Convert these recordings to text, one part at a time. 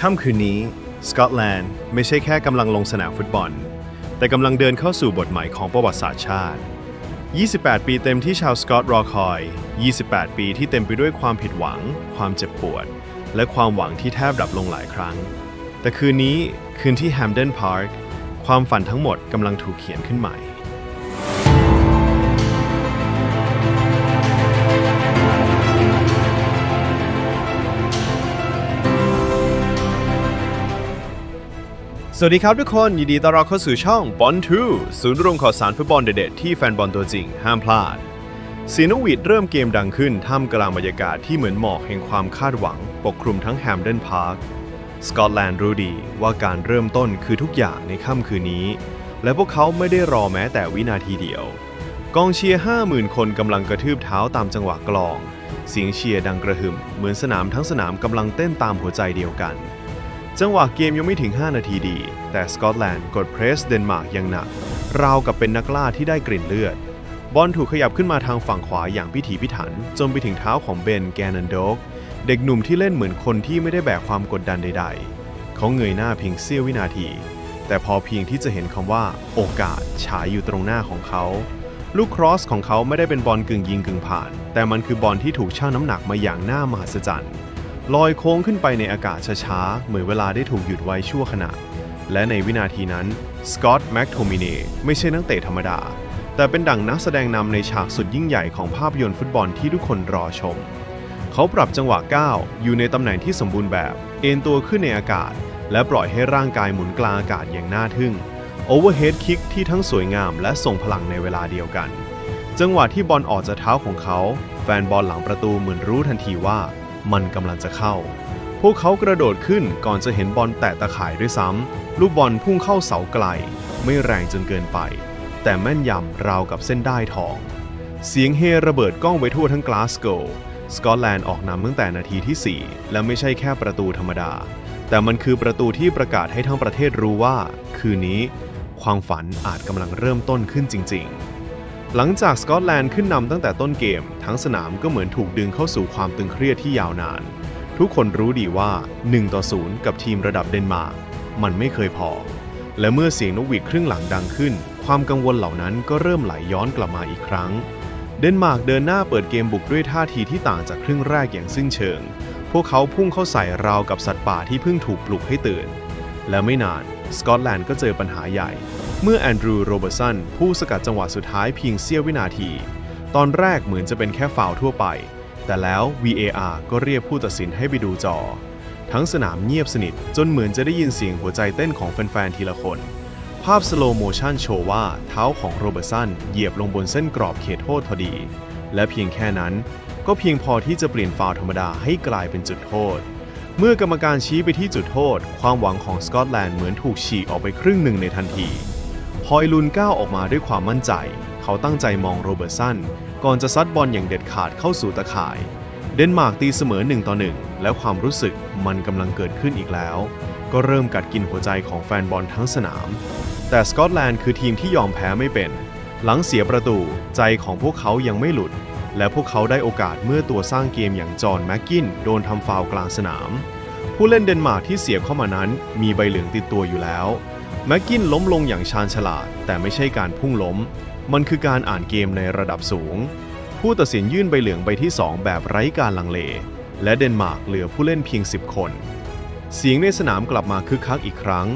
ค่ำคืนนี้สกอตแลนด์ไม่ใช่แค่กำลังลงสนามฟุตบอล แต่กำลังเดินเข้าสู่บทใหม่ของประวัติศาสตร์ชาติ 28 ปีเต็มที่ชาวสกอตรอคอย 28 ปีที่เต็มไปด้วยความผิดหวัง ความเจ็บปวด และความหวังที่แทบดับลงหลายครั้ง แต่คืนนี้คืนที่แฮมเดนพาร์คความฝันทั้งหมดกำลังถูกเขียนขึ้นใหม่ สวัสดีครับทุกคน ยินดีต้อนรับเข้าสู่ช่องบอลทูศูนย์รวมข่าวสารฟุตบอลเด็ดๆที่แฟนบอลตัวจริงห้ามพลาดเสียงนกหวีดเริ่มเกมดังขึ้นท่ามกลางบรรยากาศที่เหมือนหมอกแห่งความคาดหวัง ปกคลุมทั้งแฮมเดนพาร์คสกอตแลนด์รู้ดีว่าการเริ่มต้นคือทุกอย่างในค่ำคืนนี้ และพวกเขาไม่ได้รอแม้แต่วินาทีเดียว กองเชียร์ 50,000 คนกำลังกระทืบเท้าตามจังหวะกลอง เสียงเชียร์ดังกระหึ่มเหมือนสนามทั้งสนามกำลังเต้นตามหัวใจเดียวกัน จังหวะเกมยังไม่ถึง 5 นาทีดี แต่สกอตแลนด์กดเพรสเดนมาร์กอย่างหนัก ราวกับเป็นนักล่าที่ได้กลิ่นเลือด บอลถูกขยับขึ้นมาทางฝั่งขวาอย่างพิถีพิถัน จนไปถึงเท้าของเบนแกนันโดก เด็กหนุ่มที่เล่นเหมือนคนที่ไม่ได้แบกความกดดันใด ๆ เขาเงยหน้าเพียงเสี้ยววินาที แต่พอเพียงที่จะเห็นคำว่า โอกาสฉายอยู่ตรงหน้าของเขา ลูกครอสของเขาไม่ได้เป็นบอลกึ่งยิงกึ่งผ่าน แต่มันคือบอลที่ถูกชั่งน้ำหนักมาอย่างน่ามหัศจรรย์ ลอยโค้งขึ้นไปในอากาศช้าๆ เหมือนเวลาได้ถูกหยุดไว้ชั่วขณะ และในวินาทีนั้นสกอตต์แม็กโทมิเนไม่ใช่นักเตะธรรมดา แต่เป็นดั่งนักแสดงนำในฉากสุดยิ่งใหญ่ของภาพยนตร์ฟุตบอลที่ทุกคนรอชม เขาปรับจังหวะก้าวอยู่ในตำแหน่งที่สมบูรณ์แบบ เอนตัวขึ้นในอากาศ และปล่อยให้ร่างกายหมุนกลางอากาศอย่างน่าทึ่งโอเวอร์เฮดคิกที่ทั้งสวยงามและส่งพลังในเวลาเดียวกัน จังหวะที่บอลออกจากเท้าของเขา แฟนบอลหลังประตูเหมือนรู้ทันทีว่า มันกำลังจะเข้า พวกเขากระโดดขึ้นก่อนจะเห็นบอลแตะตะข่ายด้วยซ้ำ ลูกบอลพุ่งเข้าเสาไกล ไม่แรงจนเกินไป แต่แม่นยำราวกับเส้นได้ทอง เสียงเฮระเบิดก้องไปทั่วทั้งกลาสโกว์สกอตแลนด์ออกนำตั้งแต่นาทีที่ 4 และไม่ใช่แค่ประตูธรรมดา แต่มันคือประตูที่ประกาศให้ทั้งประเทศรู้ว่า คืนนี้ ความฝันอาจกำลังเริ่มต้นขึ้นจริง ๆ หลังจากสกอตแลนด์ขึ้นนำตั้งแต่ต้นเกม ทั้งสนามก็เหมือนถูกดึงเข้าสู่ความตึงเครียดที่ยาวนาน ทุกคนรู้ดีว่า1ต่อ0กับทีมระดับเดนมาร์กมันไม่เคยพอ และเมื่อเสียงนกหวีดครึ่งหลังดังขึ้น ความกังวลเหล่านั้นก็เริ่มไหลย้อนกลับมาอีกครั้ง เดนมาร์กเดินหน้าเปิดเกมบุกด้วยท่าทีที่ต่างจากครึ่งแรกอย่างสิ้นเชิง พวกเขาพุ่งเข้าใส่ราวกับสัตว์ป่าที่เพิ่งถูกปลุกให้ตื่น และไม่นานสกอตแลนด์ก็เจอปัญหาใหญ่ เมื่อแอนดรูว์โรเบอร์สันผู้สกัดจังหวะสุดท้ายเพียงเสี้ยววินาที ตอนแรกเหมือนจะเป็นแค่ฟาวทั่วไป แต่แล้ว VAR ก็เรียกผู้ตัดสินให้ไปดูจอ ทั้งสนามเงียบสนิทจนเหมือนจะได้ยินเสียงหัวใจเต้นของแฟน ๆ ทีละคน ภาพสโลโมชันโชว์ว่าเท้าของโรเบอร์สันเหยียบลงบนเส้นกรอบเขตโทษพอดี และเพียงแค่นั้นก็เพียงพอที่จะเปลี่ยนฟาวธรรมดาให้กลายเป็นจุดโทษ เมื่อกรรมการชี้ไปที่จุดโทษ ความหวังของสกอตแลนด์เหมือนถูกฉีกออกไปครึ่งหนึ่งในทันที อยลุนก้าวออกมาด้วยความมั่นใจ เขาตั้งใจมองโรเบิร์ตสัน ก่อนจะซัดบอลอย่างเด็ดขาดเข้าสู่ตะข่าย เดนมาร์กตีเสมอ1ต่อ1และความรู้สึกมันกำลังเกิดขึ้นอีกแล้ว ก็เริ่มกัดกินหัวใจของแฟนบอลทั้งสนาม แต่สกอตแลนด์คือทีมที่ยอมแพ้ไม่เป็น หลังเสียประตูใจของพวกเขายังไม่หลุด และพวกเขาได้โอกาสเมื่อตัวสร้างเกมอย่างจอห์นแม็กกินโดนทำฟาวกลางสนาม ผู้เล่นเดนมาร์กที่เสียบเข้ามานั้น มีใบเหลืองติดตัวอยู่แล้ว แม็กกินล้มลงอย่างชาญฉลาด แต่ไม่ใช่การพุ่งล้ม มันคือการอ่านเกมในระดับสูง ผู้ตัดสินยื่นใบเหลืองใบที่ 2 แบบไร้การลังเล และเดนมาร์กเหลือผู้เล่นเพียง 10 คน เสียงในสนามกลับมาคึกคักอีกครั้ง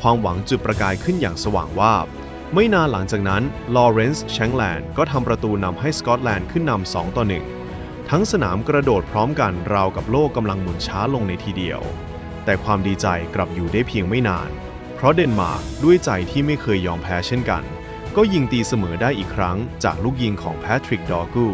ความหวังจุดประกายขึ้นอย่างสว่างวาบ ไม่นานหลังจากนั้นลอเรนซ์แชงแลนด์ก็ทำประตูนำให้สกอตแลนด์ขึ้นนำ2ต่อ1ทั้งสนามกระโดดพร้อมกันราวกับโลกกำลังหมุนช้าลงในทีเดียว แต่ความดีใจกลับอยู่ได้เพียงไม่นาน เพราะเดนมาร์กด้วยใจที่ไม่เคยยอมแพ้เช่นกัน ก็ยิงตีเสมอได้อีกครั้งจากลูกยิงของแพทริกดอร์กู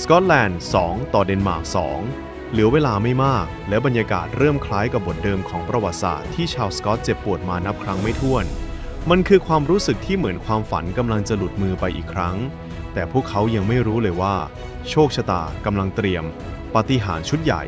สกอตแลนด์ 2 ต่อเดนมาร์ก 2 เหลือเวลาไม่มาก และบรรยากาศเริ่มคล้ายกับบทเดิมของประวัติศาสตร์ที่ชาวสกอตเจ็บปวดมานับครั้งไม่ถ้วน มันคือความรู้สึกที่เหมือนความฝันกำลังจะหลุดมือไปอีกครั้ง แต่พวกเขายังไม่รู้เลยว่า โชคชะตากำลังเตรียมปาฏิหาริย์ชุดใหญ่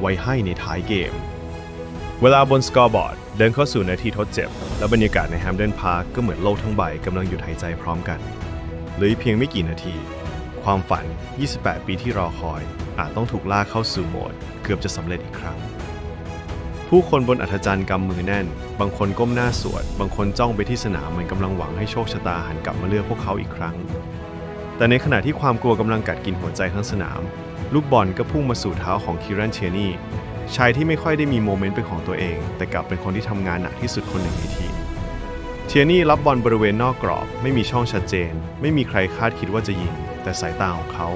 ไว้ให้ในท้ายเกม เวลาบนสกอร์บอร์ด เดินเข้าสู่นาทีทดเจ็บ และบรรยากาศในแฮมเดนพาร์คก็เหมือนโลกทั้งใบกำลังหยุดหายใจพร้อมกันหลือเพียงไม่กี่นาที ความฝัน 28 ปีที่รอคอย อาจต้องถูกลากเข้าสู่โหมด เกือบจะสำเร็จอีกครั้ง ผู้คนบนอัธจันทร์กำมือแน่น บางคนก้มหน้าสวด บางคนจ้องไปที่สนามเหมือนกำลังหวังให้โชคชะตาหันกลับมาเลือกพวกเขาอีกครั้ง แต่ในขณะที่ความกลัวกำลังกัดกินหัวใจทั้งสนาม ลูกบอลก็พุ่งมาสู่เท้าของคิรันเชียนี่ ชายที่ไม่ค่อยได้มีโมเมนต์เป็นของตัวเอง แต่กลับเป็นคนที่ทำงานหนักที่สุดคนหนึ่งในทีมเทียนี่รับบอลบริเวณนอกกรอบ ไม่มีช่องชัดเจน ไม่มีใครคาดคิดว่าจะยิง แต่สายตาของเขา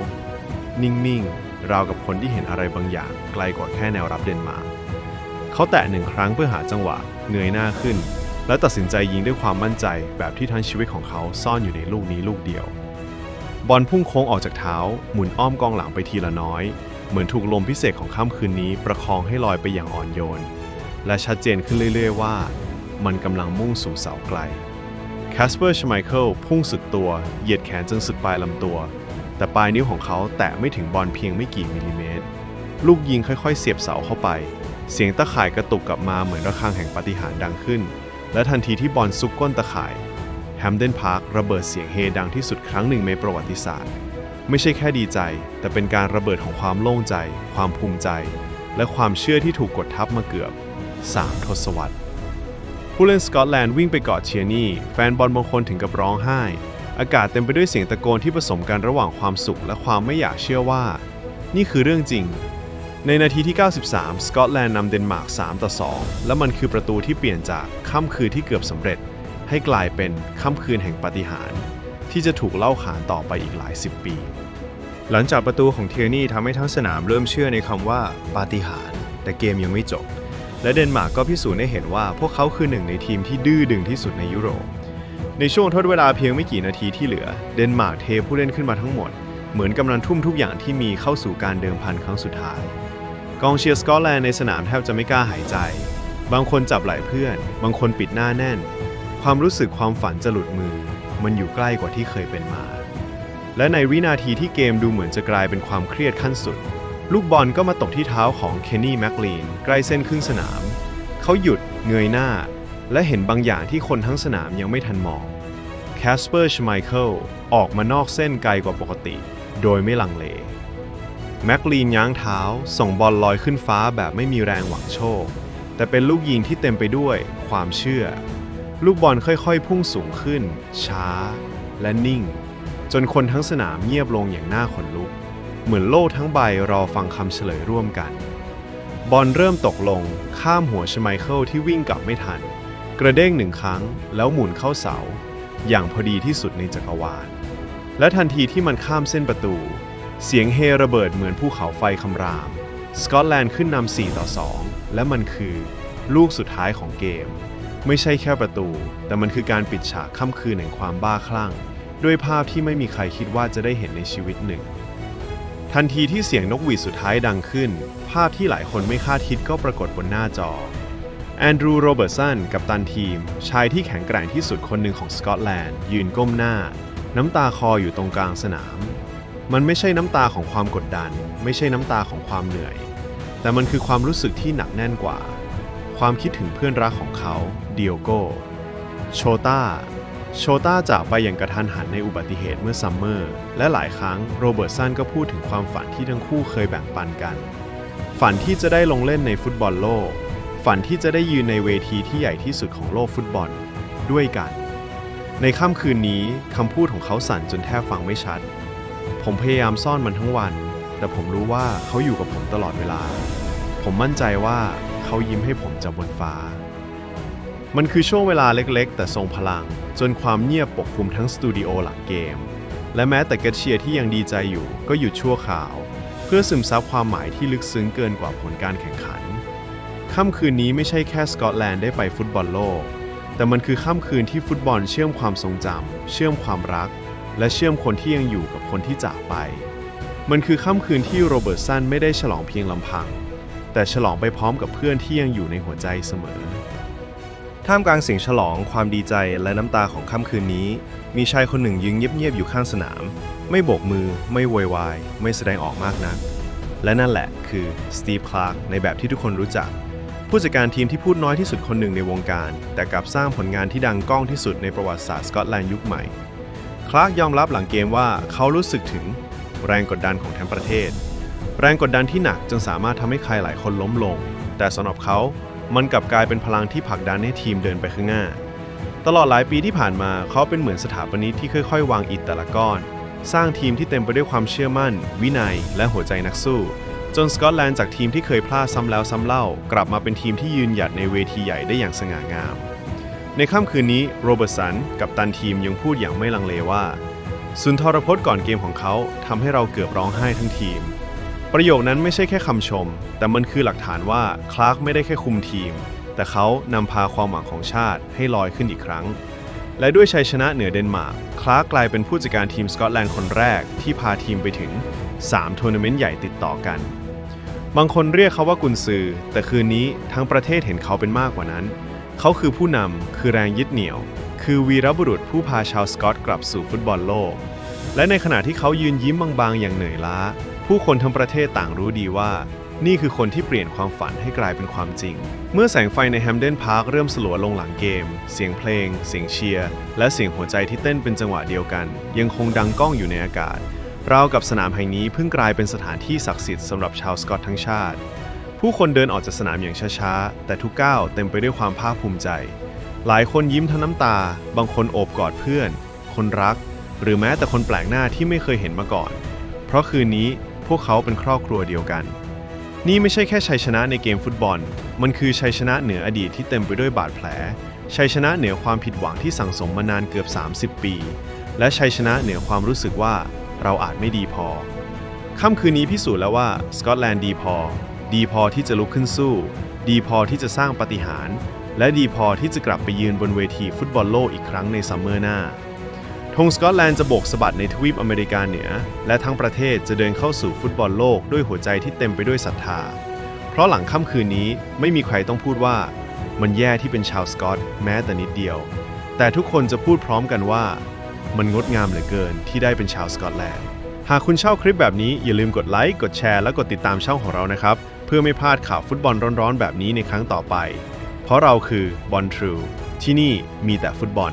นิ่งๆ ราวกับคนที่เห็นอะไรบางอย่าง ไกลกว่าแค่แนวรับเดนมาร์กเขาแตะหนึ่งครั้งเพื่อหาจังหวะเงยหน้าขึ้น และตัดสินใจยิงด้วยความมั่นใจแบบที่ทั้งชีวิตของเขาซ่อนอยู่ในลูกนี้ลูกเดียว บอลพุ่งโค้งออกจากเท้า หมุนอ้อมกองหลังไปทีละน้อย เหมือนถูกลมพิเศษของค่ำคืนนี้ประคองให้ลอยไปอย่างอ่อนโยน และชัดเจนขึ้นเรื่อย ๆ ว่า มันกำลังมุ่งสู่เสาไกลแคสเปอร์ชไมเคิลพุ่งสุดตัว เหยียดแขนจนสุดปลายลำตัว แต่ปลายนิ้วของเขาแตะไม่ถึงบอลเพียงไม่กี่มิลลิเมตร ลูกยิงค่อยๆ เสียบเสาเข้าไป เสียงตะข่ายกระตุกกลับมาเหมือนระฆังแห่งปาฏิหาริย์ดังขึ้น และทันทีที่บอลซุกก้นตะข่ายแฮมเดนพาร์คระเบิดเสียงเฮดังที่สุดครั้งหนึ่งในประวัติศาสตร์ ไม่ใช่แค่ดีใจ แต่เป็นการระเบิดของความโล่งใจ ความภูมิใจ และความเชื่อที่ถูกกดทับมาเกือบ 3 ทศวรรษ ผู้เล่นสกอตแลนด์วิ่งไปกอดเชียร์นี่ แฟนบอลบางคนถึงกับร้องไห้ อากาศเต็มไปด้วยเสียงตะโกนที่ผสมกันระหว่างความสุขและความไม่อยากเชื่อว่า นี่คือเรื่องจริง ในนาทีที่ 93 สกอตแลนด์นำเดนมาร์ก 3 ต่อ 2 และมันคือประตูที่เปลี่ยนจากค่ำคืนที่เกือบสำเร็จ ให้กลายเป็นค่ำคืนแห่งปาฏิหาริย์ ที่จะถูกเล่าขานต่อไปอีกหลายสิบปี หลังจากประตูของเทียนี่ทำให้ทั้งสนามเริ่มเชื่อในคำว่าปาฏิหาริย์แต่เกมยังไม่จบ และเดนมาร์กก็พิสูจน์ให้เห็นว่า พวกเขาคือหนึ่งในทีมที่ดื้อดึงที่สุดในยุโรป ในช่วงทดเวลาเพียงไม่กี่นาทีที่เหลือ เดนมาร์กเทผู้เล่นขึ้นมาทั้งหมด เหมือนกำลังทุ่มทุกอย่างที่มีเข้าสู่การเดิมพันครั้งสุดท้าย กองเชียร์สกอตแลนด์ในสนามแทบจะไม่กล้าหายใจ บางคนจับไหล่เพื่อน บางคนปิดหน้าแน่น ความรู้สึกความฝันจะหลุดมือ มันอยู่ใกล้กว่าที่เคยเป็นมา และในวินาทีที่เกมดูเหมือนจะกลายเป็นความเครียดขั้นสุด ลูกบอลก็มาตกที่เท้าของเคนนี่แมคลีนใกล้เส้นครึ่งสนาม เขาหยุดเงยหน้า และเห็นบางอย่างที่คนทั้งสนามยังไม่ทันมองแคสเปอร์ชไมเคิลออกมานอกเส้นไกลกว่าปกติ โดยไม่ลังเลแมคลีนย้างเท้า ส่งบอลลอยขึ้นฟ้าแบบไม่มีแรงหวังโชค แต่เป็นลูกยิงที่เต็มไปด้วยความเชื่อ ลูกบอลค่อยๆ พุ่งสูงขึ้น ช้า และนิ่ง จนคนทั้งสนามเงียบลงอย่างน่าขนลุก เหมือนโลกทั้งใบรอฟังคำเฉลยร่วมกัน บอลเริ่มตกลงข้ามหัวชไมเคิลที่วิ่งกลับไม่ทัน กระเด้งหนึ่งครั้งแล้วหมุนเข้าเสา อย่างพอดีที่สุดในจักรวาล และทันทีที่มันข้ามเส้นประตู เสียงเฮระเบิดเหมือนภูเขาไฟคำราม สกอตแลนด์ขึ้นนำ4ต่อ2และมันคือ ลูกสุดท้ายของเกม ไม่ใช่แค่ประตู แต่มันคือการปิดฉากค่ำคืนแห่งความบ้าคลั่ง ด้วยภาพที่ไม่มีใครคิดว่าจะได้เห็นในชีวิตหนึ่ง ทันทีที่เสียงนกหวีดสุดท้ายดังขึ้น ภาพที่หลายคนไม่คาดคิดก็ปรากฏบนหน้าจอ แอนดรูว์โรเบิร์ตสันกับตันทีม ชายที่แข็งแกร่งที่สุดคนหนึ่งของสกอตแลนด์ ยืนก้มหน้า น้ำตาคลออยู่ตรงกลางสนาม มันไม่ใช่น้ำตาของความกดดัน ไม่ใช่น้ำตาของความเหนื่อย แต่มันคือความรู้สึกที่หนักแน่นกว่า ความคิดถึงเพื่อนรักของเขาเดียโกโชตาโชตาจากไปอย่างกระทันหันในอุบัติเหตุเมื่อซัมเมอร์และหลายครั้งโรเบิร์ตสันก็พูดถึงความฝันที่ทั้งคู่เคยแบ่งปันกัน ฝันที่จะได้ลงเล่นในฟุตบอลโลก ฝันที่จะได้ยืนในเวทีที่ใหญ่ที่สุดของโลกฟุตบอล ด้วยกัน ในค่ำคืนนี้คำพูดของเขาสั่นจนแทบฟังไม่ชัด ผมพยายามซ่อนมันทั้งวัน แต่ผมรู้ว่าเขาอยู่กับผมตลอดเวลา ผมมั่นใจว่า เขายิ้มให้ผมจากบนฟ้า มันคือช่วงเวลาเล็กๆ แต่ทรงพลัง จนความเงียบปกคลุมทั้งสตูดิโอหลังเกม และแม้แต่แกเชียร์ที่ยังดีใจอยู่ก็หยุดชั่วคราว เพื่อซึมซับความหมายที่ลึกซึ้งเกินกว่าผลการแข่งขัน ค่ำคืนนี้ไม่ใช่แค่สกอตแลนด์ได้ไปฟุตบอลโลก แต่มันคือค่ำคืนที่ฟุตบอลเชื่อมความทรงจำเชื่อมความรัก และเชื่อมคนที่ยังอยู่กับคนที่จากไป มันคือค่ำคืนที่โรเบิร์ตสันไม่ได้ฉลองเพียงลำพัง แต่ฉลองไปพร้อมกับเพื่อนที่ยังอยู่ในหัวใจเสมอ ท่ามกลางเสียงฉลองความดีใจและน้ำตาของค่ำคืนนี้ มีชายคนหนึ่งยืนเงียบๆอยู่ข้างสนาม ไม่โบกมือ ไม่โวยวาย ไม่แสดงออกมากนัก และนั่นแหละคือสตีฟคลาร์กในแบบที่ทุกคนรู้จัก ผู้จัดการทีมที่พูดน้อยที่สุดคนหนึ่งในวงการ แต่กลับสร้างผลงานที่ดังก้องที่สุดในประวัติศาสตร์สกอตแลนด์ยุคใหม่ คลาร์กยอมรับหลังเกมว่าเขารู้สึกถึงแรงกดดันของทั้งประเทศ แรงกดดันที่หนักจนสามารถทำให้ใครหลายคนล้มลง แต่สำหรับเขา มันกลับกลายเป็นพลังที่ผลักดันให้ทีมเดินไปข้างหน้า ตลอดหลายปีที่ผ่านมาเขาเป็นเหมือนสถาปนิกที่ค่อยๆ วางอิฐแต่ละก้อน สร้างทีมที่เต็มไปด้วยความเชื่อมั่น วินัย และหัวใจนักสู้ จนสกอตแลนด์จากทีมที่เคยพลาดซ้ำแล้วซ้ำเล่า กลับมาเป็นทีมที่ยืนหยัดในเวทีใหญ่ได้อย่างสง่างาม ในค่ำคืนนี้โรเบิร์ตสันกับตันทีมยังพูดอย่างไม่ลังเลว่าสุนทรพจน์ก่อนเกมของเขาทำให้เราเกือบร้องไห้ทั้งทีม ประโยคนั้นไม่ใช่แค่คำชม แต่มันคือหลักฐานว่าคลาร์กไม่ได้แค่คุมทีม แต่เขานำพาความหวังของชาติให้ลอยขึ้นอีกครั้ง และด้วยชัยชนะเหนือเดนมาร์กคลาร์กกลายเป็นผู้จัดการทีมสกอตแลนด์คนแรกที่พาทีมไปถึง3ทัวร์นาเมนต์ใหญ่ติดต่อกัน บางคนเรียกเขาว่ากุนซือ แต่คืนนี้ทั้งประเทศเห็นเขาเป็นมากกว่านั้น เขาคือผู้นำคือแรงยึดเหนี่ยว คือวีรบุรุษผู้พาชาวสกอตกลับสู่ฟุตบอลโลก และในขณะที่เขายืนยิ้มบางๆอย่างเหนื่อยล้า ผู้คนทั้งประเทศต่างรู้ดีว่า นี่คือคนที่เปลี่ยนความฝันให้กลายเป็นความจริง เมื่อแสงไฟในแฮมเดนพาร์คเริ่มสลัวลงหลังเกม เสียงเพลง เสียงเชียร์ และเสียงหัวใจที่เต้นเป็นจังหวะเดียวกัน ยังคงดังก้องอยู่ในอากาศราวกับสนามแห่งนี้เพิ่งกลายเป็นสถานที่ศักดิ์สิทธิ์สำหรับชาวสกอตทั้งชาติ ผู้คนเดินออกจากสนามอย่างช้าๆ แต่ทุกก้าวเต็มไปด้วยความภาคภูมิใจ หลายคนยิ้มทั้งน้ำตา บางคนโอบกอดเพื่อน คนรัก หรือแม้แต่คนแปลกหน้าที่ไม่เคยเห็นมาก่อน เพราะคืนนี้ พวกเขาเป็นครอบครัวเดียวกัน นี่ไม่ใช่แค่ชัยชนะในเกมฟุตบอล มันคือชัยชนะเหนืออดีตที่เต็มไปด้วยบาดแผล ชัยชนะเหนือความผิดหวังที่สั่งสมมานานเกือบ 30 ปี และชัยชนะเหนือความรู้สึกว่าเราอาจไม่ดีพอ ค่ำคืนนี้พิสูจน์แล้วว่าสกอตแลนด์ดีพอ ดีพอที่จะลุกขึ้นสู้ ดีพอที่จะสร้างปาฏิหาริย์และดีพอที่จะกลับไปยืนบนเวทีฟุตบอลโลกอีกครั้งในซัมเมอร์หน้า ธงสกอตแลนด์จะโบกสะบัดในทวีปอเมริกาเหนือ และทั้งประเทศจะเดินเข้าสู่ฟุตบอลโลกด้วยหัวใจที่เต็มไปด้วยศรัทธา เพราะหลังค่ำคืนนี้ไม่มีใครต้องพูดว่ามันแย่ที่เป็นชาวสกอตแม้แต่นิดเดียว แต่ทุกคนจะพูดพร้อมกันว่า มันงดงามเหลือเกินที่ได้เป็นชาวสกอตแลนด์ หากคุณชอบคลิปแบบนี้อย่าลืมกดไลค์กดแชร์และกดติดตามช่องของเรานะครับ เพื่อไม่พลาดข่าวฟุตบอลร้อนๆ แบบนี้ในครั้งต่อไป เพราะเราคือบอลทรูที่นี่มีแต่ฟุตบอล